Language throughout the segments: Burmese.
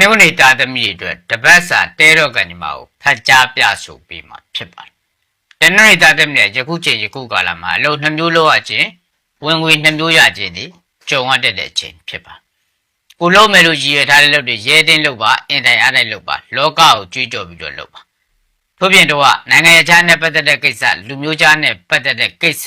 နင်္ဂနွေသားသမီးတွေအတွက်တပတ်စာတဲတော့ကညီမကိုဖတ်ကြားပြဆိုပေးမှာဖြစ်ပါတယ်။တနင်္ဂနွေသားသမီးတွေယခုချိန်ယခုကာလမှာအလုံးနှမျိုးလောက်ရခြင်းဝင်ငွေနှမျိုးရခြင်းဒီကြုံရတဲ့အချိန်ဖြစ်ပါ။ကိုလုံးမယ်လို့ရည်ရွယ်ထားတဲ့လုပ်တွေရဲတင်းလုပ်ပါအင်တိုင်အားနဲ့လုပ်ပါလောကကိုကြွေးကြော်ပြီးတော့လုပ်ပါ။ထို့ပြင်တော့နိုင်ငံခြားနဲ့ပတ်သက်တဲ့ကိစ္စလူမျိုးခြားနဲ့ပတ်သက်တဲ့ကိစ္စ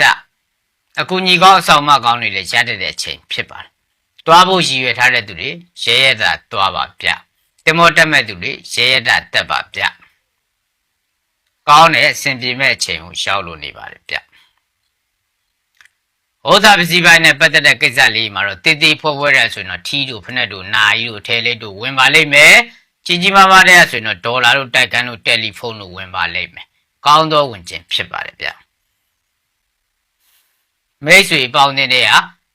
အကူညီကောင်းအဆောင်မကောင်းတွေလည်းရတတ်တဲ့အချိန်ဖြစ်ပါတယ်။ တွားဖို့ရည်ရွယ်ထားတဲ့သူတွေရဲရဲတာတွားပါဗျ။တင်မောတက်မဲ့သူတွေရဲရဲတာတက်ပါဗျ။ကောင်းတဲ့အဆင်ပြေမဲ့အချိန်ကိုရှောက်လို့နေပါတယ်ဗျ။ဟောသာပစီပိုင်းနဲ့ပတ်သက်တဲ့ကိစ္စလေးမှာတော့တည်တည်ဖွဲ့ဖွဲ့ရဆိုရင်တော့ထီးတို့ဖက်နဲ့တို့နာရီတို့ထဲလေးတို့ဝင်ပါလိမ့်မယ်။ကြီးကြီးမားမားတဲ့ဆိုရင်တော့ဒေါ်လာတို့တိုက်ကန်တို့တယ်လီဖုန်းတို့ဝင်ပါလိမ့်မယ်။ကောင်းသောဝင်ခြင်းဖြစ်ပါတယ်ဗျ။မိတ်ဆွေပေါင်းတဲ့က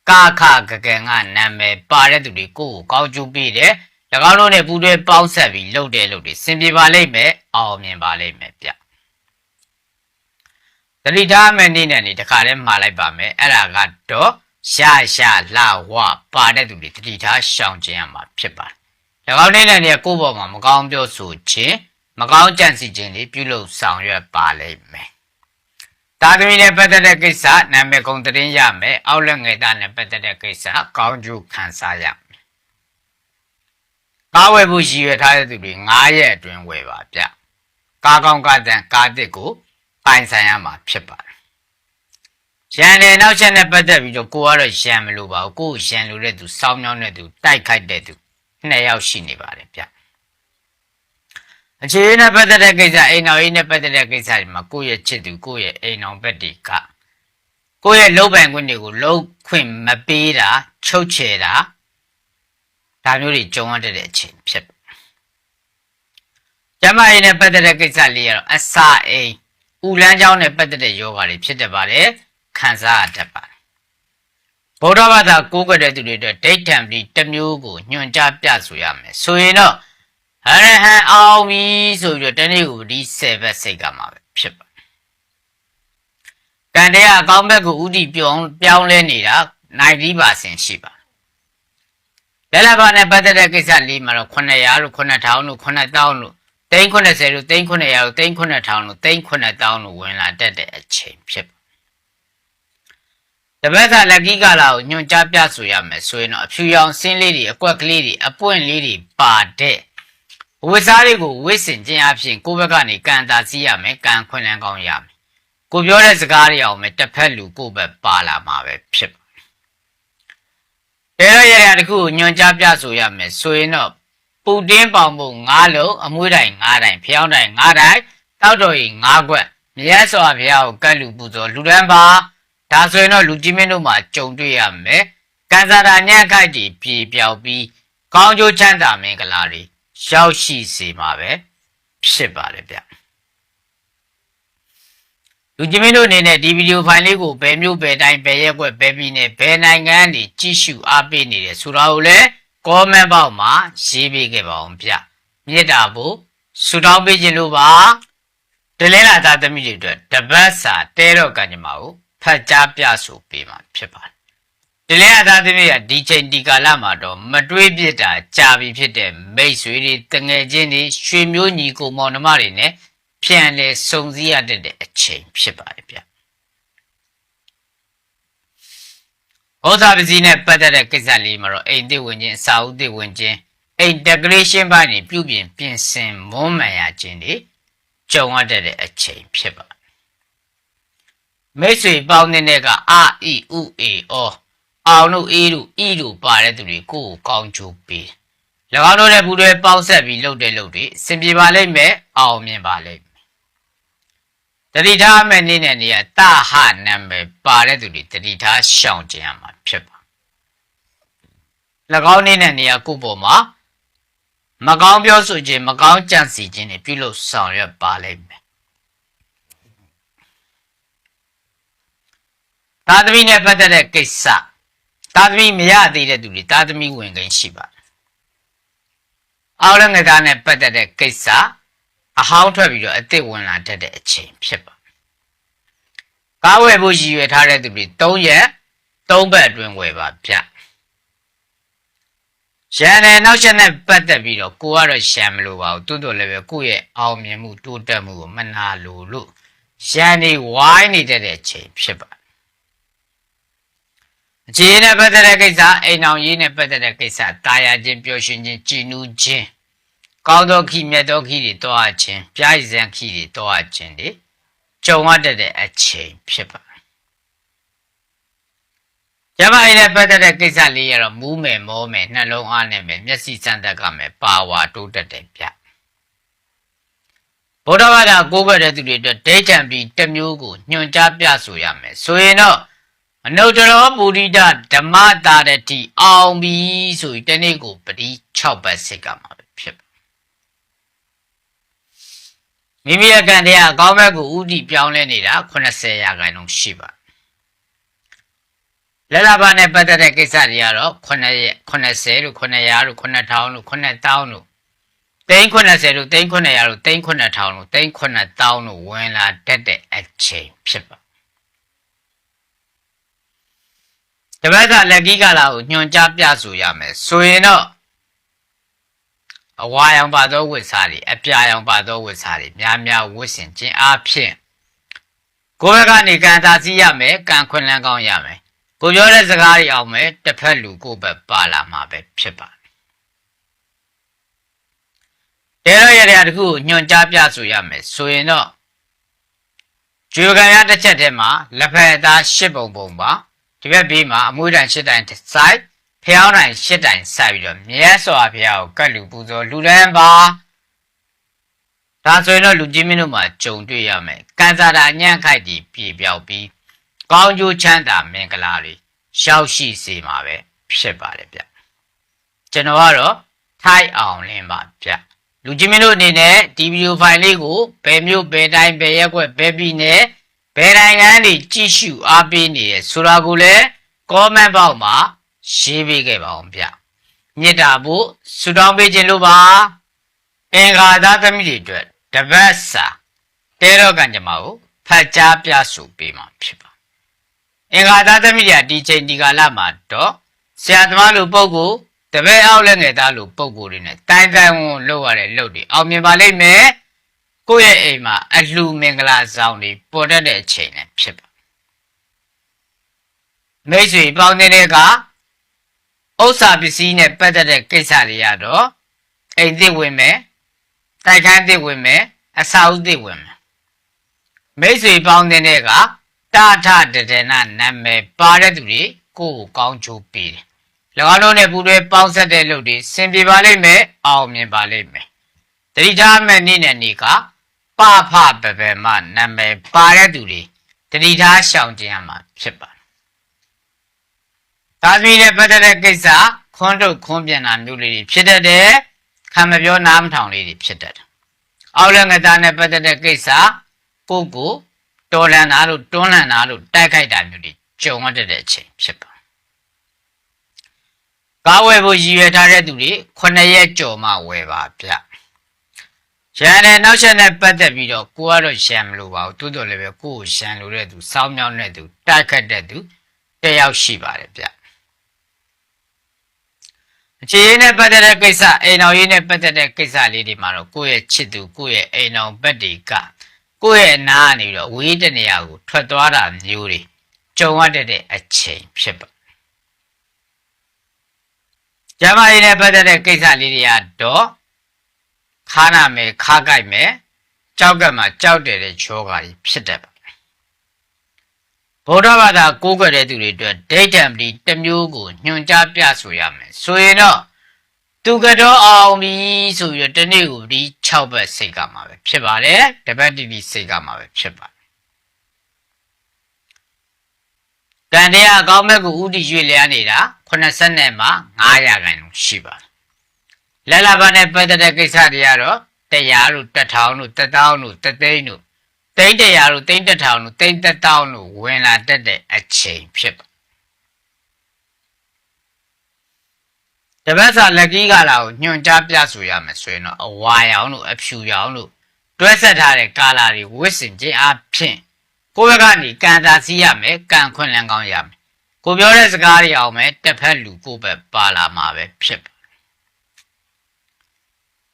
ကာခကကံကနာမည်ပါတဲ့သူတွေကိုယ့်ကိုကောင်းကျိုးပေးတယ်၎င်းတို့နဲ့ပူးတွဲပေါင်းဆက်ပြီးလုပ်တယ်လို့တွေစင်ပြေပါလိမ့်မယ်အောင်မြင်ပါလိမ့်မယ်ဗျတတိထားမယ်နေ့နဲ့နေတခါလဲမှားလိုက်ပါမယ်အဲ့ဒါကတော့ရှာရှာလာဝပါတဲ့သူတွေတတိထားရှောင်ကျဉ်ရမှာဖြစ်ပါတယ်၎င်းနေ့နဲ့နေကိုယ့်ဘောမှာမကောင်းပြောဆိုခြင်းမကောင်းကြံစီခြင်းတွေပြုလုပ်ဆောင်ရွက်ပါလိမ့်မယ် တာသမီနဲ့ပတ်သက်တဲ့ကိစ္စနာမည်ကုန်သတင်းရမယ်အောက်လက်ငယ်သားနဲ့ပတ်သက်တဲ့ကိစ္စကောင်းကျိုးခံစားရမယ်ကားဝယ်ဖို့ရည်ရွယ်ထားတဲ့သူတွေ9ရက်အတွင်းဝယ်ပါဗျကားကောင်းကားတန်ကားတစ်ကိုပိုင်ဆိုင်ရမှာဖြစ်ပါတယ်ရန်တယ်နောက်ချက်နဲ့ပတ်သက်ပြီးတော့ကိုကတော့ရန်မလို့ပါဘူးကိုကိုရန်လို့တဲ့သူစောင်းမြောင်းတဲ့သူတိုက်ခိုက်တဲ့သူနှစ်ယောက်ရှိနေပါတယ်ဗျ အခြေအနေနဲ့ပတ်သက်တဲ့ကိစ္စအိမ်တော်ရေးနဲ့ပတ်သက်တဲ့ကိစ္စတွေမှာကိုယ့်ရဲ့ချစ်သူကိုယ့်ရဲ့အိမ်တော်ဘက်တွေကကိုယ့်ရဲ့လုံပိုင်ခွင့်တွေကိုလုံခွင့်မပေးတာချုပ်ချယ်တာဒါမျိုးတွေကြုံရတဲ့အချိန်ဖြစ်တယ်။ကျမရေးနဲ့ပတ်သက်တဲ့ကိစ္စလေးကတော့အစာအိမ်ဥလန်းချောင်းနဲ့ပတ်သက်တဲ့ယောဂါတွေဖြစ်တတ်ပါတယ်ခံစားရတတ်ပါတယ်။ဗုဒ္ဓဘာသာကိုးကွယ်တဲ့သူတွေအတွက်ဒိဋ္ဌံပြီးတစ်မျိုးကိုညွှန်ကြားပြဆိုရမယ်ဆိုရင်တော့ ဟရဟံအောင်ပြီဆိုပြီးတော့တနေ့ကိုဒီ7ဘက်စိတ်ကမှာပဲဖြစ်ပါကံတရားအကောင်းဘက်ကိုဥတီပြောင်းပြောင်းလဲနေတာ90%ရှိပါလက်လဘာနဲ့ပတ်သက်တဲ့ကိစ္စလေးမှာတော့900လို့9000လို့9000လို့390လို့390လို့39000လို့39000လို့ဝင်လာတတ်တဲ့အချိန်ဖြစ်ပါတပတ်ကလက်ကီးကလာကိုညွန်ကြားပြဆိုရမယ်ဆိုရင်တော့အဖြူရောင်ဆင်းလေးတွေအကွက်ကလေးတွေအပွင့်လေးတွေပါတဲ့ ဝစ်စားတွေကိုဝစ်စင်ခြင်းအပြင်ကိုယ့်ဘက်ကနေကန်တာစီးရမယ်ကန်ခွင့်လန်းကောင်းရမယ်ကိုပြောတဲ့စကားတွေအောင်မယ်တစ်ဖက်လူကိုယ့်ဘက်ပါလာမှာပဲဖြစ်ပါတဲရရရတခုကိုညွန်ကြားပြဆိုရမယ်ဆိုရင်တော့ပူတင်းပေါင်မှု9လုံးအမွှေးတိုင်9တိုင်ဖျောင်းတိုင်9တိုင်တောက်တော်ကြီး9ခွက်မြတ်စွာဘုရားကိုကတ်လူပူဇော်လူတန်းပါဒါဆိုရင်တော့လူကြီးမင်းတို့မှာကြုံတွေ့ရမယ်ကန်စာတာညံ့ခိုက်တီပြေပြောက်ပြီးကောင်းကျိုးချမ်းသာမင်္ဂလာတွေ ရောက်ရှိစေမှာပဲဖြစ်ပါတယ်ဗျလူကြီးမင်းတို့အနေနဲ့ဒီဗီဒီယိုဖိုင်လေးကိုဘယ်မျိုးဘယ်တိုင်းဘယ်ရက်ွက်ဘယ်ပြည်နယ်ဘယ်နိုင်ငံနေကြည့်ရှုအားပေးနေတယ်ဆိုတာကိုလည်း comment box မှာရေးပေးခဲ့ပါအောင်ဗျမြစ်တာဖို့ဆူတောင်းပေးခြင်းလို့ပါတလဲလာသားသမီးတွေအတွက်တပတ်စာတဲတော့ကံကြမ္မာကိုဖတ်ကြားပြဆိုပေးမှာဖြစ်ပါတယ် ဒီလဲအသားသမီးကဒီချိန်ဒီကာလမှာတော့မတွေးပြစ်တာကြာပြီဖြစ်တဲ့မိတ်ဆွေတွေတငယ်ချင်းတွေရွှေမျိုးညီကိုမောင်နှမတွေနဲ့ပြန်လဲစုံစည်းရတဲ့အချိန်ဖြစ်ပါတယ်ဗျဟောသာပစီနဲ့ပတ်သက်တဲ့ကိစ္စလေးမှာတော့အိမ်သစ်ဝင်ခြင်းအစာအုပ်သစ်ဝင်ခြင်းအိမ် decoration ဘိုင်းတွေပြုပြင်ပြင်ဆင်မွမ်းမံရခြင်းတွေကြုံရတဲ့အချိန်ဖြစ်ပါတယ်မိတ်ဆွေပေါင်းတဲ့ကအာအီဥအေအော အောင်တို့အေးတို့ဤတို့ပါတဲ့သူတွေကိုယ်ကိုကောင်းချိုးပေး၎င်းတို့နဲ့ဘူးတွေပေါင်းဆက်ပြီးလှုပ်တဲ့လှုပ်တွေစင်ပြေပါလိမ့်မယ်အောင်မြင်ပါလိမ့်မယ်တတိထားမဲ့နေ့နဲ့နေရတဟနာမည်ပါတဲ့သူတွေတတိထားရှောင်ကျင်ရမှာဖြစ်ပါ၎င်းနေ့နဲ့နေရကိုယ့်ပေါ်မှာမကောင်းပြောဆိုခြင်းမကောင်းကြံစီခြင်းတွေပြုလုပ်ဆောင်ရွက်ပါလိမ့်မယ်သာသမီနဲ့ပတ်သက်တဲ့ကိစ္စ သားသမီးမရသေးတဲ့သူတွေသားသမီးဝင်ခင်ရှိပါတယ်။အောက်လည်းငကားနဲ့ပတ်သက်တဲ့ကိစ္စအဟောင်းထွက်ပြီးတော့အစ်စ်ဝင်လာတတ်တဲ့အချိန်ဖြစ်ပါ။ကားဝယ်ဖို့ရည်ရွယ်ထားတဲ့သူတွေ၃ရက်၃ဘက်အတွင်းဝယ်ပါဗျ။ရန်တယ်နောက်ချက်နဲ့ပတ်သက်ပြီးတော့ကိုကတော့ရှမ်းမလို့ပါဘူးတိုးတိုးလည်းပဲကိုယ့်ရဲ့အောင်မြင်မှုတိုးတက်မှုကိုမနာလို့လို့ရန်နေဝိုင်းနေတဲ့အချိန်ဖြစ်ပါ အခြေနဲ့ပတ်သက်တဲ့ကိစ္စအိမ်အောင်ရေးနဲ့ပတ်သက်တဲ့ကိစ္စတာယာခြင်းပျော်ရွှင်ခြင်းကြည်နူးခြင်းကောင်းသောခီမြတ်သောခီတွေတောအပ်ခြင်းပြားရည်စံခီတွေတောအပ်ခြင်းတွေကြုံရတဲ့အချိန်ဖြစ်ပါကျမအိမ်နဲ့ပတ်သက်တဲ့ကိစ္စလေးရတော့မူးမယ်မောမယ်နှလုံးအားနဲ့မယ်မျက်စိစမ်းသက်ကမယ်ပါဝါတိုးတက်တယ်ဗျဗုဒ္ဓဘာသာကိုးကွယ်တဲ့သူတွေအတွက်ဒိဋ္ဌံပြီးတစ်မျိုးကိုညွှန်ကြားပြဆိုရမယ်ဆိုရင်တော့ အနုတ္တရောပုရိဒဓမ္မတာရတိအောင်ပြီဆိုပြီးတနေ့ကိုပတိ6ပတ်စိတ်ကမှာပဲဖြစ်ပါမိမိရဲ့ကံတရားအကောင်းဘက်ကိုဥတီပြောင်းလဲနေတာ80ရာခိုင်နှုန်းရှိပါလက်လာပါနဲ့ပတ်သက်တဲ့ကိစ္စတွေကတော့9ရက်80လို့900လို့9000လို့9000လို့သိန်း80လို့သိန်း900လို့သိန်း9000လို့သိန်း9000လို့ဝင်လာတတ်တဲ့အချိန်ဖြစ်ပါ တပတ်ကလက်ကြီးကလာကိုညွန်ကြားပြဆိုရမယ်ဆိုရင်တော့အဝါရောင်ပါသောဝတ်စားတွေအပြာရောင်ပါသောဝတ်စားတွေများများဝတ်ဆင်ခြင်းအပြင်ကိုယ်ဘက်ကနေကံသာစည်းရမယ်ကံခွင်လန်းကောင်းရမယ်ကိုပြောတဲ့စကားတွေအောင်မယ်တစ်ဖက်လူကိုပဲပါလာမှာပဲဖြစ်ပါတယ်တဲရရတဲ့တခုကိုညွန်ကြားပြဆိုရမယ်ဆိုရင်တော့ဂျူကံရတစ်ချက်တည်းမှာလက်ဖက်သားရှစ်ပုံပုံပါ ဒီဘက်ဘေးမှာအမွှေးတိုင်ရှစ်တိုင်စိုက်ဖျောင်းတိုင်ရှစ်တိုင်စိုက်ပြီးတော့မြဲစွာဖျားကိုကတ်လူပူဇော်လူလန်းပါဒါဆိုရင်တော့လူကြီးမင်းတို့မှာကြုံတွေ့ရမယ်ကံစားတာညံ့ခိုက်တီပြေပြောက်ပြီးကောင်းကျိုးချမ်းသာမင်္ဂလာတွေရှောက်ရှိစေမှာပဲဖြစ်ပါတယ်ဗျကျွန်တော်ကတော့ထိုက်အောင်လင်းပါဗျလူကြီးမင်းတို့အနေနဲ့ဒီဗီဒီယိုဖိုင်လေးကိုဘယ်မျိုးဘယ်တိုင်းဘယ်ရက်ွက်ဘယ်ပြည်နယ် ဘယ်နိုင်ငံတွေကြည့်ရှုအားပေးနေရဆိုတာကိုလည်း comment box မှာရေးပေးခဲ့ပါအောင်ဗျမြစ်တာဖို့ဆူတောင်းပေးခြင်းလို့ပါအင်္ဂါသားသမီးတွေအတွက်တပတ်စာတဲတော့ကံကြမ္မာကိုဖတ်ကြားပြဆိုပေးမှာဖြစ်ပါအင်္ဂါသားသမီးတွေဒီချိန်ဒီကာလမှာတော့ဆရာသမားလိုပုံကိုတပည့်အောက်လက်ငယ်သားလိုပုံကိုတွေနဲ့တိုင်တိုင်ဝန်လုပ်ရတဲ့လုပ်တွေအောင်မြင်ပါလိမ့်မယ် ကိုယ့်ရဲ့အိမ်မှာအလှမင်္ဂလာဆောင်တွေပေါ်တတ်တဲ့အချိန်နဲ့ဖြစ်ပါမိတ်ဆွေပေါင်းတဲ့ကဥစ္စာပစ္စည်းနဲ့ပတ်သက်တဲ့ကိစ္စတွေရတော့အိမ်သစ်ဝင်မယ်တိုက်ခန်းသစ်ဝင်မယ်အစာအုပ်သစ်ဝင်မယ်မိတ်ဆွေပေါင်းတဲ့ကတာထတဒနာနာမည်ပါတဲ့သူတွေကိုယ်ကိုကောင်းချိုးပေးတယ်၎င်းတို့နဲ့ပူတွဲပေါင်းဆက်တဲ့လုပ်တွေစင်ပြေပါလိမ့်မယ်အောင်မြင်ပါလိမ့်မယ်တတိထားမဲ့နေ့နဲ့နေ့က ပဖပပမနာမည်ပါတဲ့သူတွေတတိထားရှောင်ကျင်ရမှာဖြစ်ပါတယ်သာသမီနဲ့ပတ်သက်တဲ့ကိစ္စခွန်းထုတ်ခွန်းပြန်တာမျိုးလေးတွေဖြစ်တတ်တယ်ခံမပြောနားမထောင်လေးတွေဖြစ်တတ်တယ်အောက်လက်ငသားနဲ့ပတ်သက်တဲ့ကိစ္စပုဂ္ဂိုလ်တော်လန်တာလို့တွန်းလန်တာလို့တိုက်ခိုက်တာမျိုးတွေကြုံရတဲ့အချိန်ဖြစ်ပါကားဝယ်ဖို့ရည်ရွယ်ထားတဲ့သူတွေ9ရက်ကြော်မှဝယ်ပါဗျ ရန်နဲ့နောက်ချက်နဲ့ပတ်သက်ပြီးတော့ကိုကတော့ရန်မလို့ပါဘူးတိုးတော်လည်းပဲကိုကိုရန်လို့တဲ့သူစောင်းမြောင်းတဲ့သူတိုက်ခတ်တဲ့သူတယောက်ရှိပါတယ်ဗျအခြေရင်းနဲ့ပတ်သက်တဲ့ကိစ္စအိမ်တော်ရေးနဲ့ပတ်သက်တဲ့ကိစ္စလေးတွေမှာတော့ကိုယ့်ရဲ့ချစ်သူကိုယ့်ရဲ့အိမ်တော်ဘက်တွေကကိုယ့်ရဲ့နားကနေပြီးတော့ဝေးတဲ့နေရာကိုထွက်သွားတာမျိုးတွေကြုံရတဲ့အချိန်ဖြစ်ပါကျမကြီးနဲ့ပတ်သက်တဲ့ကိစ္စလေးတွေကတော့ ခါနာမယ်ခါကြိုက်မယ်ကြောက်ကမှကြောက်တယ်တဲ့ချောကာကြီးဖြစ်တတ်ပါဗုဒ္ဓဘာသာကိုးကွယ်တဲ့သူတွေအတွက်ဒိဋ္ဌံပတိတစ်မျိုးကိုညွှန်ကြားပြဆိုရမယ်ဆိုရင်တော့သူကတော့အောင်ပြီဆိုပြီးတော့တနေ့ကိုဒီ6ဘက်စိတ်ကမှာပဲဖြစ်ပါတယ်တပတ်တိတိစိတ်ကမှာပဲဖြစ်ပါတယ်ကံတရားအကောင်းမဲ့ကိုဥတီရွေ့လျားနေတာ80နဲ့မှ900ခန့်လုံးရှိပါတယ် လက်လာပါနဲ့ပတ်သက်တဲ့ကိစ္စတွေကတော့တရားတို့တထောင်တို့တထောင်တို့တသိန်းတို့သိန်းတရားတို့သိန်းတထောင်တို့သိန်းတထောင်တို့ဝင်လာတတ်တဲ့အချိန်ဖြစ်ပါတပတ်စာလက်ကြီးကလာကိုညွန်ကြားပြဆိုရမယ်ဆိုရင်တော့အဝါရောင်တို့အဖြူရောင်တို့တွဲဆက်ထားတဲ့ကာလာတွေဝစ်စင်ခြင်းအဖြစ်ကိုယ့်ဘက်ကနေကံသာစီးရမယ်ကံခွင့်လန်းကောင်းရမယ်ကိုပြောတဲ့စကားတွေအောင်မယ်တစ်ဖက်လူကိုယ့်ဘက်ပါလာမှာပဲဖြစ်ပါ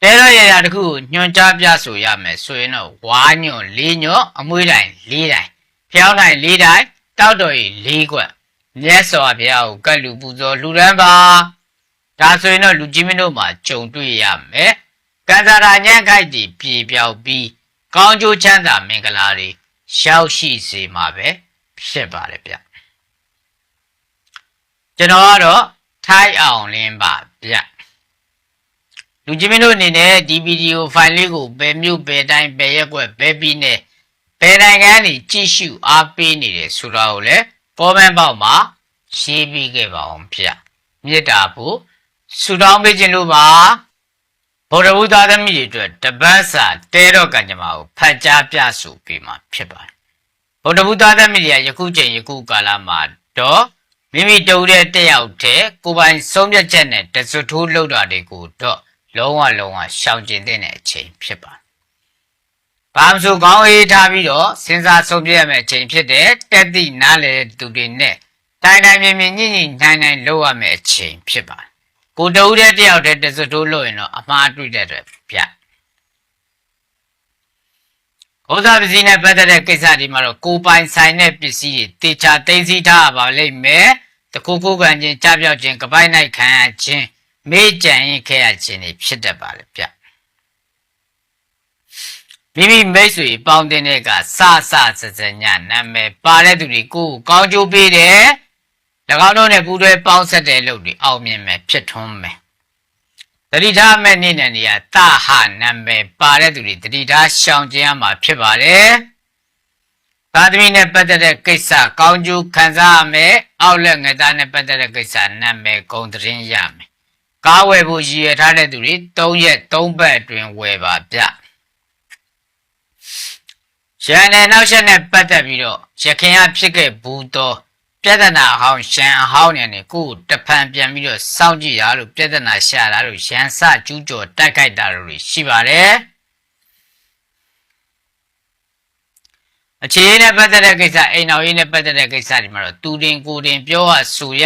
တဲတော့ရရတခုကိုညွှန်ကြားပြဆိုရမယ်ဆိုရင်တော့ဝါညွန့်လေးညွန့်အမွှေးတိုင်လေးတိုင်ဖျောင်းတိုင်လေးတိုင်တောက်တော်ကြီးလေးကွက်မြတ်စွာဘုရားကိုကတ်လူပူဇော်လူရန်ပါဒါဆိုရင်တော့လူကြီးမင်းတို့မှာကြုံတွေ့ရမယ်ကံစားရာညံ့ခိုက်တီပြေပြောက်ပြီးကောင်းကျိုးချမ်းသာမင်္ဂလာတွေရောက်ရှိစေမှာပဲဖြစ်ပါတယ်ဗျကျွန်တော်ကတော့ထိုက်အောင်လင်းပါဗျ လူကြီးမင်းတို့အနေနဲ့ဒီဗီဒီယိုဖိုင်လေးကိုဘယ်မြို့ဘယ်တိုင်းဘယ်ရက်ကွက်ဘယ်ပြည်နယ်ဘယ်နိုင်ငံနေကြည့်ရှုအားပေးနေတယ်ဆိုတာကိုလည်း comment ပေါက်မှာရေးပြီးခဲ့ပါအောင်ဗျမေတ္တာဖို့ဆုတောင်းပေးခြင်းလို့ပါဗုဒ္ဓဘုရားသမီးတွေအတွက်တပတ်စာတဲတော့ကံကြမ္မာကိုဖတ်ကြားပြဆိုပေးမှာဖြစ်ပါတယ်ဗုဒ္ဓဘုရားသမီးတွေကယခုချိန်ယခုကာလမှာတော့မိမိတူတဲ့တက်ရောက်တဲ့ကိုယ်ပိုင်ဆုံးဖြတ်ချက်နဲ့တစွတ်ထိုးလှုပ်တာတွေကိုတော့ လုံးဝလုံးဝရှောင်ကျဉ်တဲ့အချိန်ဖြစ်ပါတယ်။ဘာမှဆိုကောင်းအေးထားပြီးတော့စဉ်းစားဆုံးဖြတ်ရမယ့်အချိန်ဖြစ်တဲ့တက်သည့်နားလေသူတွေနဲ့တိုင်တိုင်မြင်မြင်ညှိညှိနှိုင်းနှိုင်းလုပ်ရမယ့်အချိန်ဖြစ်ပါတယ်။ကိုတူတဲ့တယောက်တည်းတစွတ်ထိုးလို့ရင်တော့အမှားတွေ့တဲ့အတွက်ဗျ။ဥစ္စာပစ္စည်းနဲ့ပတ်သက်တဲ့ကိစ္စဒီမှာတော့ကိုပိုင်ဆိုင်တဲ့ပစ္စည်းတွေတေချာသိသိထားပါလိမ့်မယ်။တကူကူကန်ချင်းကြားပြောက်ချင်းကပိုင်နိုင်ခံရခြင်း မေ့ကြံရင်ခဲ့ရခြင်းတွေဖြစ်တတ်ပါလေဗျမိမိမိတ်ဆွေပေါင်းတဲ့ကစစစစညနာမည်ပါတဲ့သူတွေကိုကောင်းကျိုးပေးတယ်၎င်းတို့နဲ့ပူးတွဲပေါင်းဆက်တဲ့လုပ်တွေအောင်မြင်မယ်ဖြစ်ထွန်းမယ်တတိထားမဲ့နေ့နဲ့နေရာတဟာနာမည်ပါတဲ့သူတွေတတိထားရှောင်ကျဉ်ရမှာဖြစ်ပါတယ်သာသမီနဲ့ပတ်သက်တဲ့ကိစ္စကောင်းကျိုးခံစားရမယ်အောက်လက်ငသားနဲ့ပတ်သက်တဲ့ကိစ္စနာမည်ဂုံသတင်းရမယ် ကားဝယ်ဖို့ရည်ရထားတဲ့သူတွေ၃ရက်၃ပတ်အတွင်းဝယ်ပါဗျရန်နယ်နောက်ဆက်နဲ့ပတ်သက်ပြီးတော့ရခင်ကဖြစ်ခဲ့ဘူးတော့ပြဿနာအဟောင်းရှန်အဟောင်းနေနဲ့ကိုယ်တဖန်ပြန်ပြီးတော့စောင့်ကြည့်ရလို့ပြဿနာရှာတာလို့ရန်စကျူးကျော်တိုက်ခိုက်တာလို့ရှိပါတယ်အခြေအနေနဲ့ပတ်သက်တဲ့ကိစ္စအိမ်တော်ရေးနဲ့ပတ်သက်တဲ့ကိစ္စဒီမှာတော့တူတင်ကိုတင်ပြောရဆူရ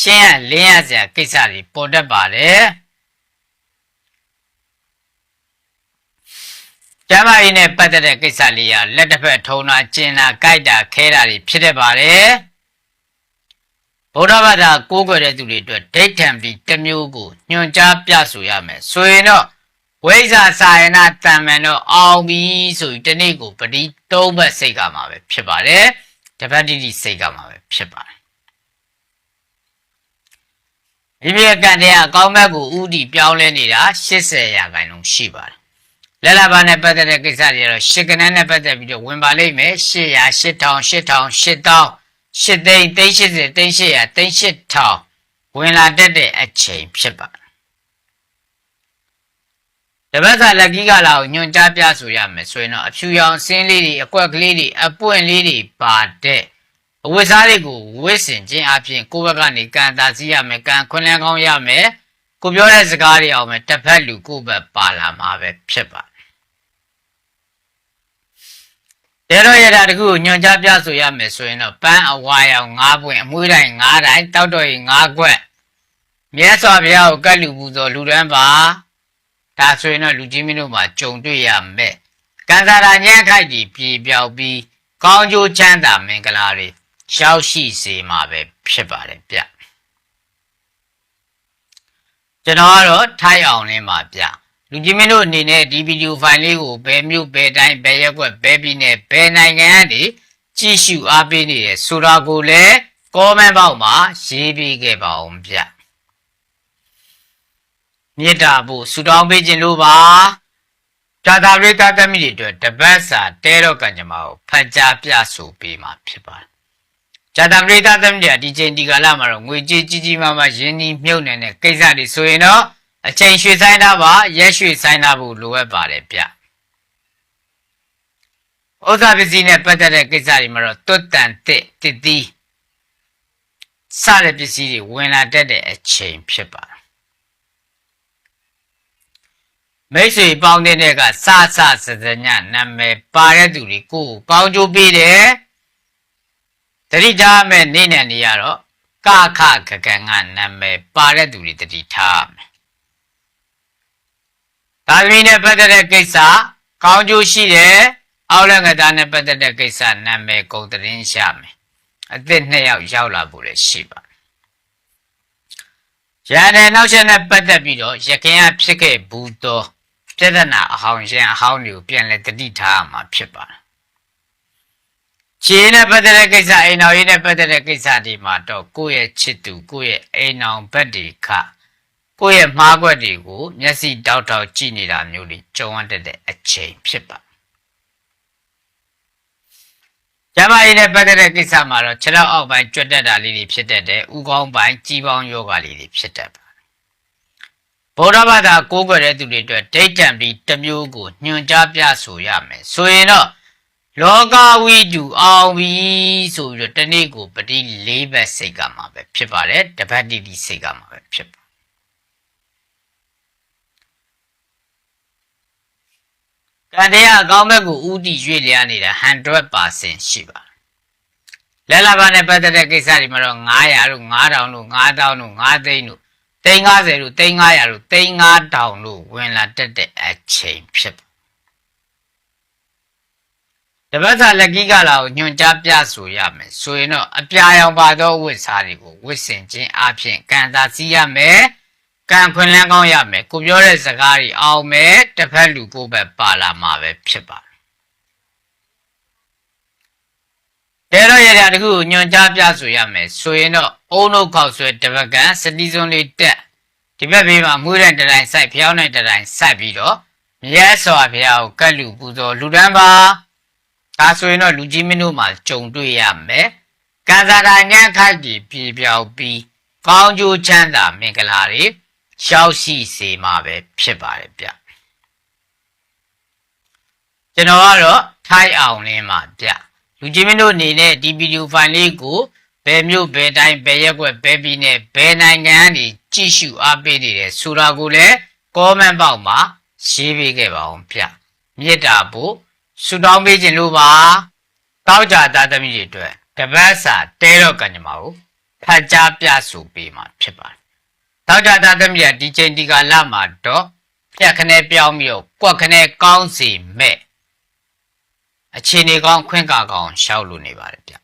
ရှင်းရလင်းရစရာကိစ္စတွေပေါ်တတ်ပါတယ်ကျမကြီးနဲ့ပတ်သက်တဲ့ကိစ္စလေးကလက်တစ်ဖက်ထုံတာကျင်တာကြိုက်တာခဲတာတွေဖြစ်တတ်ပါတယ်ဗုဒ္ဓဘာသာကိုးကွယ်တဲ့သူတွေအတွက်ဒိဋ္ဌံပြီးတစ်မျိုးကိုညွှန်ကြားပြဆိုရမယ်ဆိုရင်တော့ဝိဇ္ဇာစာယနာတံမန်တော့အောင်ပြီဆိုပြီးဒီနေ့ကိုပတိ၃ဘက်စိတ်ကမှာပဲဖြစ်ပါတယ်တပတ်တိတိစိတ်ကမှာပဲဖြစ်ပါတယ် မိမိရဲ့ကံတရားအကောင်းဘက်ကိုဥတီပြောင်းလဲနေတာ80ရာခိုင်နှုန်းရှိပါတယ်လက်လာပါနဲ့ပတ်သက်တဲ့ကိစ္စတွေကတော့ရှစ်ကနန်းနဲ့ပတ်သက်ပြီးတော့ဝင်ပါလိမ့်မယ်800 8000 8000 8000 8သိန်း380သိန်း800သိန်း8000ဝင်လာတတ်တဲ့အချိန်ဖြစ်ပါတယ်တပတ်စာလက်ကြီးကလာကိုညွန်ကြားပြဆိုရမယ်ဆိုရင်တော့အဖြူရောင်ဆင်းလေးတွေအကွက်ကလေးတွေအပွင့်လေးတွေပါတဲ့ အဝတ်စားတွေကိုဝတ်ဆင်ခြင်းအပြင်ကိုယ့်ဘက်ကနေကံတာစီရမယ်ကံခွန်းလန်းကောင်းရမယ်ကိုပြောတဲ့စကားတွေအောင်မယ်တစ်ဖက်လူကိုယ့်ဘက်ပါလာမှာပဲဖြစ်ပါတယ်တဲတော့ရတာတခုကိုညွန်ကြားပြဆိုရမယ်ဆိုရင်တော့ပန်းအဝါရောင်၅ပွင့်အမွှေးတိုင်း၅တိုင်းတောက်တော်ရင်၅ခွက်မြတ်စွာဘုရားကိုကတ်လူပူဇော်လူတန်းပါဒါဆိုရင်တော့လူကြီးမင်းတို့မှာကြုံတွေ့ရမယ်ကံစားတာညံ့ခိုက်ကြီးပြေပြောက်ပြီးကောင်းကျိုးချမ်းသာမင်္ဂလာတွေ ရှောက်ရှိစေမှာပဲဖြစ်ပါတယ်ဗျကျွန်တော်ကတော့ထိုက်အောင်လင်းပါဗျလူကြီးမင်းတို့အနေနဲ့ဒီဗီဒီယိုဖိုင်လေးကိုဘယ်မြို့ဘယ်တိုင်းဘယ်ရက်ွက်ဘယ်ပြည်နယ်ဘယ်နိုင်ငံကနေကြည့်ရှုအားပေးနေတယ်ဆိုတာကိုလည်း comment ဘောက်မှာရေးပေးခဲ့ပါအောင်ဗျမေတ္တာဖို့ဆုတောင်းပေးခြင်းလို့ပါဇာတာပရိသတ်သမီးတွေအတွက်တပတ်စာတဲတော့ကံကြမ္မာကိုဖတ်ကြားပြဆိုပေးမှာဖြစ်ပါတယ် ဂျာတပရိသသမီးဒီချိန်ဒီကာလမှာတော့ငွေကြေးကြီးကြီးမားမားရင်းနှီးမြုပ်နှံတဲ့ကိစ္စတွေဆိုရင်တော့အချိန်ရွှေဆိုင်တာပါရက်ရွှေဆိုင်တာဖို့လိုအပ်ပါတယ်ဗျဥစ္စာပစ္စည်းနဲ့ပတ်သက်တဲ့ကိစ္စတွေမှာတော့တွတ်တန်တစ်တစ်သီးစတဲ့ပစ္စည်းတွေဝင်လာတတ်တဲ့အချိန်ဖြစ်ပါတယ်မိတ်ဆွေပေါင်းတဲ့ကစစစစညနာမည်ပါတဲ့သူတွေကိုကောင်းကျိုးပေးတယ် တတိထားမဲ့နေနဲ့နေရတော့ကခကကံကနာမည်ပါတဲ့သူတွေတတိထားမယ်သာသမီနဲ့ပတ်သက်တဲ့ကိစ္စကောင်းကျိုးရှိတယ်အောက်လက်ငသားနဲ့ပတ်သက်တဲ့ကိစ္စနာမည်ကုန်သတင်းရမယ်အသစ်နှစ်ယောက်ရောက်လာဖို့လည်းရှိပါရန်တဲ့နောက်ဆက်နဲ့ပတ်သက်ပြီးတော့ရခင်ကဖြစ်ခဲ့ဘူးသောပြဿနာအဟောင်းရှင်အဟောင်းတွေကိုပြန်လဲတတိထားရမှာဖြစ်ပါတယ် ခြေနဲ့ပတ်သက်တဲ့ကိစ္စအိမ်တော်ရေးနဲ့ပတ်သက်တဲ့ကိစ္စဒီမှာတော့ကိုယ့်ရဲ့ချစ်သူကိုယ့်ရဲ့အိမ်အောင်ဘက်ဒီခကိုယ့်ရဲ့မှားကွက်တွေကိုမျက်စိတောက်တောက်ကြည့်နေတာမျိုးတွေကြုံရတဲ့အချိန်ဖြစ်ပါကျမကြီးနဲ့ပတ်သက်တဲ့ကိစ္စမှာတော့ခြေထောက်အောက်ပိုင်းကြွက်တက်တာလေးတွေဖြစ်တတ်တယ်ဥကောင်းပိုင်းကြီးပေါင်းယောဂါလေးတွေဖြစ်တတ်ပါတယ်ဗုဒ္ဓဘာသာကိုးကွယ်တဲ့သူတွေအတွက်ဒိဋ္ဌံပြီးတစ်မျိုးကိုညွှန်ကြားပြဆိုရမယ်ဆိုရင်တော့ လောကဝိတုအောင်ပြီဆိုပြီးတော့တနေ့ကိုပတိ၄ဘက်စိတ်ကမှာပဲဖြစ်ပါတယ်တပတ်တိတိစိတ်ကမှာပဲဖြစ်ပါကံတရားအကောင်းဘက်ကိုဥတီရွေ့လျားနေတာ100%ရှိပါတယ်လဲလာပါနဲ့ပတ်သက်တဲ့ကိစ္စတွေမှာတော့900တို့9000တို့9000တို့9သိန်းတို့350တို့350တို့35000တို့ဝင်လာတက်တဲ့အချိန်ဖြစ်ပါ တပတ်စာလက်ကြီးကလာကိုညွန်ကြားပြဆိုရမယ်ဆိုရင်တော့အပြာရောင်ပါသောဝတ်စားတွေကိုဝတ်ဆင်ခြင်းအပြင်ကံသာစည်းရမယ်ကံခွင်လန်းကောင်းရမယ်ကိုပြောတဲ့စကားတွေအောင်မယ်တစ်ဖက်လူကိုပဲပါလာမှာပဲဖြစ်ပါတယ်တဲတော့ရတဲ့တခုကိုညွန်ကြားပြဆိုရမယ်ဆိုရင်တော့အုံနှုတ်ခောက်ဆွဲတပတ်ကန်စတိစွန်းလေးတက်ဒီဘက်ဘေးမှာမွေးတဲ့တတိုင်းစိုက်ဖျောင်းတဲ့တတိုင်းစိုက်ပြီးတော့မြတ်စွာဘုရားကိုကတ်လူပူဇော်လူတန်းပါ ဒါဆိုရင်တော့လူကြီးမင်းတို့မှာကြုံတွေ့ရမယ်ကံစားတာညံ့ခိုက်ပြီးပြေပြောက်ပြီးကောင်းကျိုးချမ်းသာမင်္ဂလာတွေရှောက်ရှိစေမှာပဲဖြစ်ပါတယ်ဗျကျွန်တော်ကတော့ထိုက်အောင်လင်းမှာဗျလူကြီးမင်းတို့အနေနဲ့ဒီဗီဒီယိုဖိုင်လေးကိုဘယ်မြို့ဘယ်တိုင်းဘယ်ရက်ွက်ဘယ်ပြည်နယ်ဘယ်နိုင်ငံကနေကြည့်ရှုအားပေးနေတယ်ဆိုတာကိုလည်း comment box မှာရေးပေးခဲ့ပါအောင်ဗျမေတ္တာဖို့ ဆုတောင်းပေးခြင်းလို့ပါတောက်ကြသားသမီးတွေအတွက်တပတ်စာတဲတော့ကံကြမ္မာကိုဖတ်ကြားပြဆိုပေးမှာဖြစ်ပါတယ်တောက်ကြသားသမီးကဒီချိန်ဒီကလာမှာတော့ဖြတ်ခနဲ့ပြောင်းပြီးတော့ကွက်ခနဲ့ကောင်းစီမဲ့အခြေအနေကောင်းခွင့်ကကောင်းရှောက်လို့နေပါတယ်ဗျ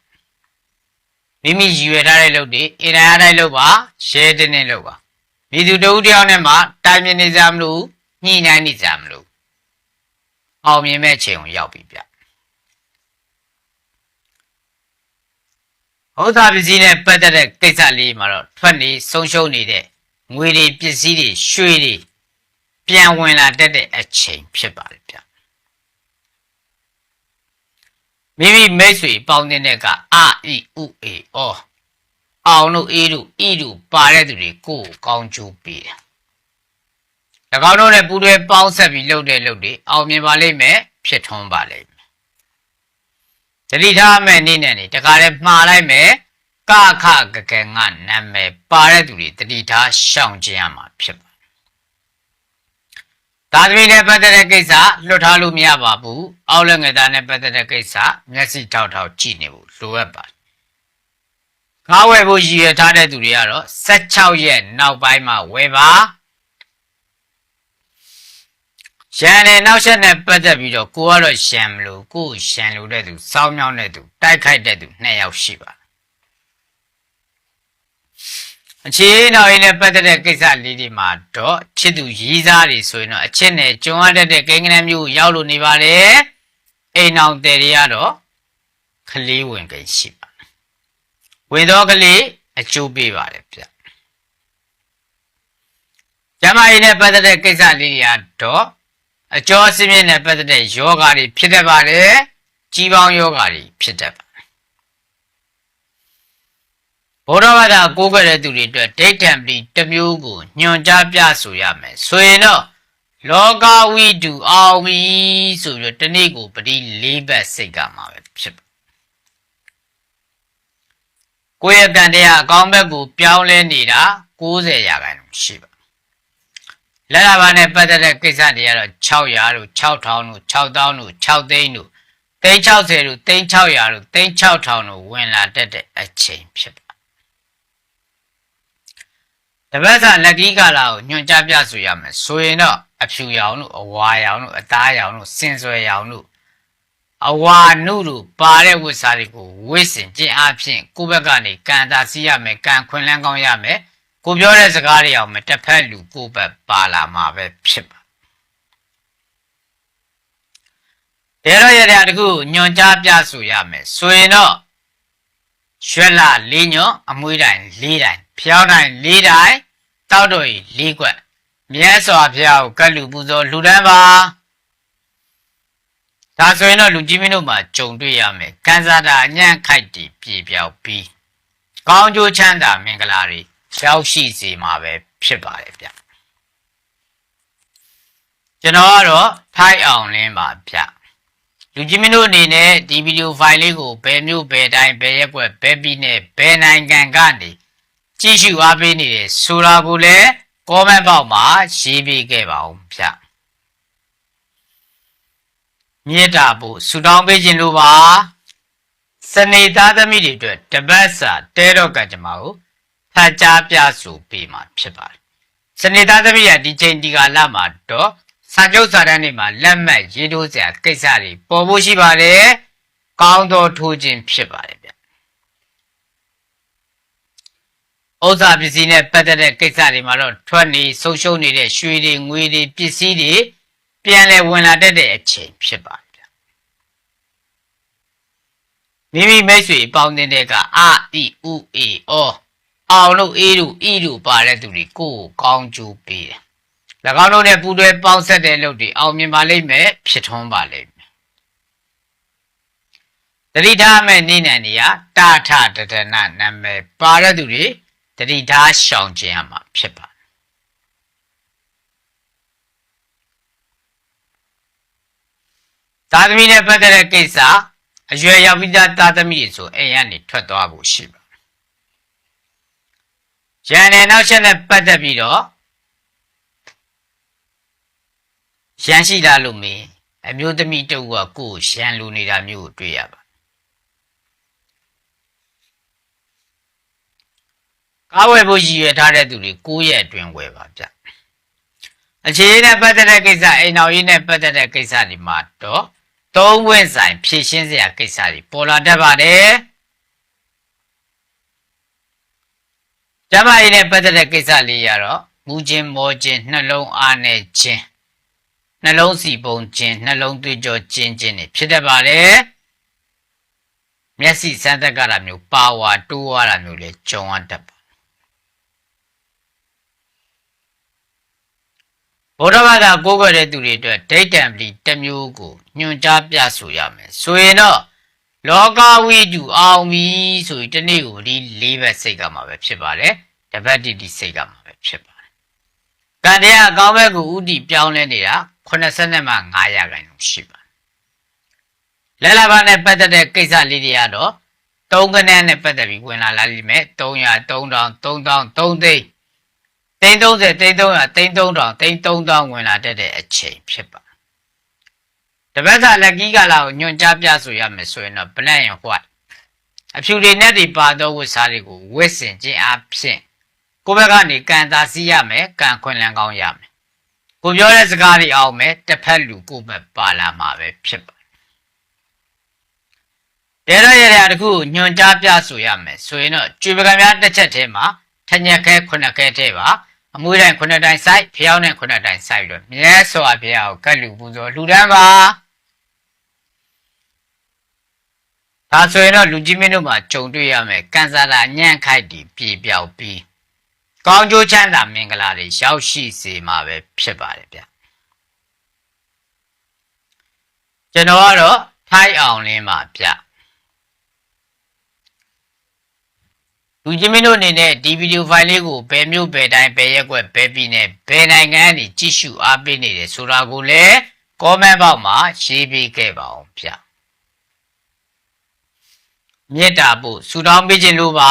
မိမိရည်ရွယ်ထားတဲ့လုပ်တွေအင်အားတိုင်းလုပ်ပါရဲတင်းတင်းလုပ်ပါမိသူတဦးတယောက်နဲ့မှတိုင်မြင်နေကြမလို့ညှိနှိုင်းနေကြမလို့ အောင်မြင်မဲ့ချိန်ကိုရောက်ပြီဗျဟောသာပစ္စည်းနဲ့ပတ်သက်တဲ့ကိစ္စလေးမှာတော့ထွက်နေဆုံးရှုံးနေတဲ့ငွေတွေပစ္စည်းတွေရွှေတွေပြန်ဝင်လာတတ်တဲ့အချိန်ဖြစ်ပါတယ်ဗျမိမိမိတ်ဆွေပေါင်းတဲ့ကအာအီဥအေအောအောင်တို့အေးတို့ဤတို့ပါတဲ့သူတွေကိုယ်ကောင်းကျိုးပေးတယ်၎ င်းတို့နဲ့ပူးတွဲပေါင်းဆက်ပြီးလုပ်တဲ့လုပ်တွေအောင်မြင်ပါလိမ့်မယ်ဖြစ်ထွန်းပါလိမ့်မယ်တတိထားမဲ့နေ့နဲ့နေတခါတည်းမှားလိုက်မယ်ကခကကဲငါနာမည်ပါတဲ့သူတွေတတိထားရှောင်ကျဉ်ရမှာဖြစ်ပါသာသမီနဲ့ပတ်သက်တဲ့ကိစ္စလွတ်ထားလို့မရပါဘူးအောက်လက်ငယ်သားနဲ့ပတ်သက်တဲ့ကိစ္စမျက်စိထောက်ထောက်ကြည့်နေဖို့လိုအပ်ပါတယ်ကားဝယ်ဖို့ရည်ရထားတဲ့သူတွေကတော့16ရက်နောက်ပိုင်းမှာဝယ်ပါ ရန်နဲ့နောက်ဆက်နဲ့ပတ်သက်ပြီးတော့ကိုကတော့ရှန်မလို့ကိုရှန်လို့တဲ့သူစောင်းမြောင်းတဲ့သူတိုက်ခိုက်တဲ့သူနှစ်ယောက်ရှိပါအခြေနောက်ရင်းနဲ့ပတ်သက်တဲ့ကိစ္စလေးတွေမှာတော့ချစ်သူရည်စားတွေဆိုရင်တော့အချစ်နဲ့ကြုံရတတ်တဲ့ကိန်းဂဏန်းမျိုးရောက်လို့နေပါတယ်အိမ်အောင်တယ်တွေကတော့ကလေးဝင်ကိန်းရှိပါဝင်တော့ကလေးအကျိုးပေးပါတယ်ဗျကျမကြီးနဲ့ပတ်သက်တဲ့ကိစ္စလေးတွေကတော့ အကျော်အစင်းမြင့်နဲ့ပတ်သက်တဲ့ယောဂါတွေဖြစ်တတ်ပါတယ်ကြီးပေါင်းယောဂါတွေဖြစ်တတ်ပါတယ်ဘုရားဘာသာကိုးကွယ်တဲ့သူတွေအတွက်ဒိဋ္ဌံပတိတစ်မျိုးကိုညွန်ကြားပြဆိုရမယ်ဆိုရင်တော့လောကဝိတုအောင်ပြီဆိုပြီးတနေ့ကိုပတိ၄ဘက်စိတ်ကမှာပဲဖြစ်ပါကိုယ့်ရဲ့ကံတရားအကောင်းဘက်ကိုပြောင်းလဲနေတာ90ရာခိုင်နှုန်းရှိပါ လက်လာပါနဲ့ပတ်သက်တဲ့ကိစ္စတွေကတော့600တို့6000တို့6000တို့6သိန်းတို့360တို့3600တို့36000တို့ဝင်လာတတ်တဲ့အချိန်ဖြစ်ပါတပတ်စာလက်ကီးကာလာကိုညွှန်ကြားပြဆိုရမယ်ဆိုရင်တော့အဖြူရောင်တို့အဝါရောင်တို့အသားရောင်တို့စင်ဆွဲရောင်တို့အဝါနုတို့ပါတဲ့ဝတ်စားတွေကိုဝိစင်ကျင့်အားဖြင့်ကိုယ့်ဘက်ကနေကံတာစီရမယ်ကံခွင်လန်းကောင်းရမယ် ကိုပြောတဲ့စကားတွေအောင်မယ်တစ်ဖက်လူကိုယ့်ဘက်ပါလာမှာပဲဖြစ်ပါတဲတော့ရတဲ့တခုညွန်ကြားပြဆိုရမယ်ဆိုရင်တော့ရွှက်လာလေးညွန်အမွေးတိုင်လေးတိုင်ဖျောင်းတိုင်လေးတိုင်တောက်တော်ကြီးလေးကွက်မြတ်စွာဘုရားကိုကတ်လူပူဇော်လူတန်းပါဒါဆိုရင်တော့လူကြီးမင်းတို့မှာကြုံတွေ့ရမယ်ကံစားတာအညံ့ခိုက်တီပြေပြောက်ပြီးကောင်းကျိုးချမ်းသာမင်္ဂလာတွေ ရောက်ရှိစေမှာပဲဖြစ်ပါတယ်ဗျကျွန်တော်ကတော့ထိုက်အောင်လင်းပါဗျလူကြီးမင်းတို့အနေနဲ့ဒီဗီဒီယိုဖိုင်လေးကိုဘယ်မျိုးဘယ်တိုင်းဘယ်ရက်ွက်ဘယ်ပြည်နယ်ဘယ်နိုင်ငံကနေကြည့်ရှုအားပေးနေတယ်ဆိုတာကိုလည်း comment box မှာရေးပေးခဲ့ပါဦးဗျမြေတာဖို့ဆူတောင်းပေးခြင်းလို့ပါစနေသားသမီးတွေအတွက်တပတ်စာတဲတော့ကကြမကို ဖတ်ကြားပြဆိုပေးမှာဖြစ်ပါတယ်စနေသားသမီးရဒီချိန်ဒီကာလမှာတော့စာချုပ်စာတမ်းတွေမှာလက်မှတ်ရေးထိုးစရာကိစ္စတွေပေါ်ဖို့ရှိပါတယ်ကောင်းသောထိုးခြင်းဖြစ်ပါတယ်ဗျဥစ္စာပစ္စည်းနဲ့ပတ်သက်တဲ့ကိစ္စတွေမှာတော့ထွက်နေဆုံးရှုံးနေတဲ့ရွှေတွေငွေတွေပစ္စည်းတွေပြန်လည်ဝင်လာတတ်တဲ့အချိန်ဖြစ်ပါတယ်ဗျမိမိမိတ်ဆွေပေါင်းတဲ့ကအအီဥအေအော အောင်လို့အေးတို့ဤတို့ပါတဲ့သူတွေကိုယ်ကောင်းကျိုးပေးတယ်၎င်းတို့နဲ့ပူးတွဲပေါင်းဆက်တဲ့လုပ်တွေအောင်မြင်ပါလိမ့်မယ်ဖြစ်ထွန်းပါလိမ့်မယ်တတိထားမဲ့နိနန်နေရတာထတတနာနာမည်ပါတဲ့သူတွေတတိထားရှောင်ခြင်းရမှာဖြစ်ပါသာသမီနဲ့ပတ်သက်တဲ့ကိစ္စအရွယ်ရောက်ပြီးသားသာသမီတွေဆိုအိမ်ကနေထွက်သွားဖို့ရှိပါ ရန်နယ်နောက်ချက်နဲ့ပတ်သက်ပြီးတော့ရန်ရှိတာလို့မေးအမျိုးသမီးတဦးကကိုယ်ကိုရန်လူနေတာမျိုးကိုတွေ့ရပါကားဝယ်ဖို့ရည်ရွယ်ထားတဲ့သူတွေကိုယ့်ရဲ့အတွင်ဝယ်ပါဗျအခြေအနေနဲ့ပတ်သက်တဲ့ကိစ္စအိမ်တော်ရေးနဲ့ပတ်သက်တဲ့ကိစ္စဒီမှာတော့သုံးဝင်ဆိုင်ဖြည့်ရှင်းစရာကိစ္စတွေပေါ်လာတတ်ပါတယ် ကျမကြီးနဲ့ပတ်သက်တဲ့ကိစ္စလေးရတော့မူခြင်းမောခြင်းနှလုံးအားနဲ့ခြင်းနှလုံးစီပုံခြင်းနှလုံးသွေးကြောခြင်းခြင်းတွေဖြစ်တတ်ပါတယ်မျက်စိစမ်းသက်ကတာမျိုးပါဝါတိုးဝါတာမျိုးလည်းကြုံရတတ်ပါဗုဒ္ဓဘာသာကိုးကွယ်တဲ့သူတွေအတွက်ဒိဋ္ဌံပလီတစ်မျိုးကိုညွှန်ကြားပြဆိုရမယ်ဆိုရင်တော့ လောကဝိတုအောင်ပြီဆိုရင်ဒီနေ့ကိုဒီလေးဘက်စိတ်ကမှာပဲဖြစ်ပါတယ်တပတ်တိတိစိတ်ကမှာပဲဖြစ်ပါတယ်ကံတရားအကောင်းဘက်ကိုဥတီပြောင်းလဲနေတာ80မှ9ရာခိုင်နှုန်းရှိပါတယ်လဲလာပါနဲ့ပတ်သက်တဲ့ကိစ္စလေးတွေကတော့သုံးကနန်းနဲ့ပတ်သက်ပြီးဝင်လာလာလိမ့်မယ်300 3000 3000 3သိန်းသိန်း30သိန်း300သိန်း3000သိန်း3000ဝင်လာတတ်တဲ့အချိန်ဖြစ်ပါ တပတ်စာလက်ကီးကလာကိုညွန်ကြားပြဆိုရမယ်ဆိုရင်တော့ black and white အဖြူတွေနဲ့ဒီပါသောဝတ်စားတွေကိုဝတ်ဆင်ခြင်းအပြင်ကိုယ့်ဘက်ကနေကံသာစီးရမယ်ကံခွင်လန်းကောင်းရမယ်ကိုပြောတဲ့စကားတွေအောင်မယ်တစ်ဖက်လူကိုယ့်ဘက်ပါလာမှာပဲဖြစ်ပါတယ်တဲရရရတခုညွန်ကြားပြဆိုရမယ်ဆိုရင်တော့ကျွေပကံများတစ်ချက်ထဲမှာထညက်ခဲခုနှစ်ခဲထဲပါအမွေးတိုင်းခုနှစ်တိုင်းစိုက်ဖျောင်းတဲ့ခုနှစ်တိုင်းစိုက်လို့မြဲစွာဘုရားကိုကတ်လူပူဇော်လှူဒန်းပါ ဒါဆိုရင်တော့လူကြီးမင်းတို့မှာကြုံတွေ့ရမယ်ကန်ဆာလာညံ့ခိုက်တီပြေပြောက်ပြီးကောင်းကျိုးချမ်းသာမင်္ဂလာတွေရောက်ရှိစေမှာပဲဖြစ်ပါတယ်ဗျကျွန်တော်ကတော့ထိုက်အောင်လင်းပါဗျလူကြီးမင်းတို့အနေနဲ့ဒီဗီဒီယိုဖိုင်လေးကိုဘယ်မျိုးဘယ်တိုင်းဘယ်ရက်ွက်ဘယ်ပြည်နယ်ဘယ်နိုင်ငံကနေကြည့်ရှုအားပေးနေတယ်ဆိုတာကိုလည်း comment box မှာရေးပေးခဲ့ပါအောင်ဗျ မေတ္တာပို့ဆုတောင်းပေးခြင်းလို့ပါ